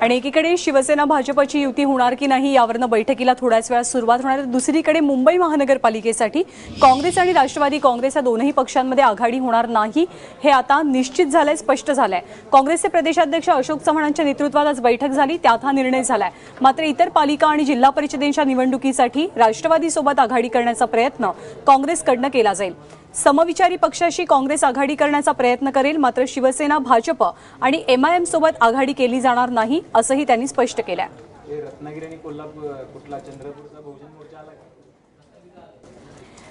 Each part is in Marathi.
आणि एकीकडे शिवसेना भाजपची युती होणार की नाही यावरनं बैठकीला थोड्याच वेळात सुरुवात होणार दुसरीकडे मुंबई महानगरपालिकेसाठी काँग्रेस आणि राष्ट्रवादी काँग्रेस या दोनही पक्षांमध्ये आघाडी होणार नाही हे आता निश्चित झालंय स्पष्ट झालंय. काँग्रेसचे प्रदेशाध्यक्ष अशोक चव्हाणांच्या नेतृत्वात आज बैठक झाली त्यात हा निर्णय झालाय. मात्र इतर पालिका आणि जिल्हा परिषदेच्या निवडणुकीसाठी राष्ट्रवादीसोबत आघाडी करण्याचा प्रयत्न काँग्रेसकडनं केला जाईल. समविचारी पक्षाशी काँग्रेस आघाडी करण्याचा प्रयत्न करेल मात्र शिवसेना भाजप आणि एमआयएम सोबत आघाडी केली जाणार नाही असंही त्यांनी स्पष्ट केलं आहे हे रत्नागिरी आणि कोल्हापूर कुठला? चंद्रपूरचा बहुजन मोर्चा आला का?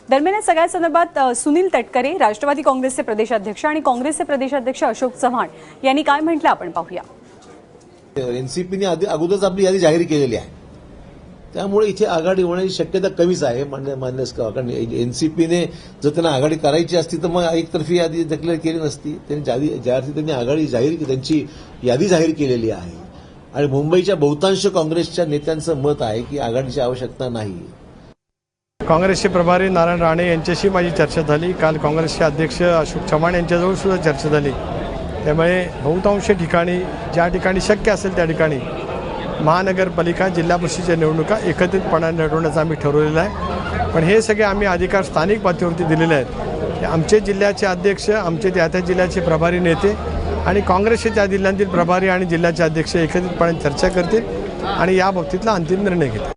दरम्यान या सगळ्या संदर्भात सुनील तटकरे राष्ट्रवादी काँग्रेसचे प्रदेशाध्यक्ष आणि काँग्रेसचे प्रदेशाध्यक्ष अशोक चव्हाण यांनी काय म्हटलं आपण पाहूया. एनसीपीने आधी अगोदरच आपली यादी जाहीर केलेली आहे. त्यामुळे इथे आघाडी होण्याची शक्यता कमीच आहे मान्य मान्य कारण एनसीपीने जर त्यांना आघाडी करायची असती तर मग एकतर्फी यादी डिक्लेअर केली नसती. त्यांनी जादी ज्याअर्थी त्यांनी आघाडी जाहीर त्यांची यादी जाहीर केलेली आहे. आणि मुंबईच्या बहुतांश काँग्रेसच्या नेत्यांचं मत आहे की आघाडीची आवश्यकता नाही. काँग्रेसचे प्रभारी नारायण राणे यांच्याशी माझी चर्चा झाली. काल काँग्रेसचे अध्यक्ष अशोक चव्हाण यांच्याजवळ सुद्धा चर्चा झाली. त्यामुळे बहुतांश ठिकाणी ज्या ठिकाणी शक्य असेल त्या ठिकाणी महानगरपालिका जिल्हा परिषदेच्या निवडणुका एकत्रितपणाने लढवण्याचं आम्ही ठरवलेलं आहे. पण हे सगळे आम्ही अधिकार स्थानिक पातळीवरती दिलेले आहेत. आमचे जिल्ह्याचे अध्यक्ष आमचे त्या त्या जिल्ह्याचे प्रभारी नेते आणि काँग्रेसचे त्या जिल्ह्यांतील प्रभारी आणि जिल्ह्याचे अध्यक्ष एकत्रितपणे चर्चा करतील आणि या बाबतीतला अंतिम निर्णय घेतील.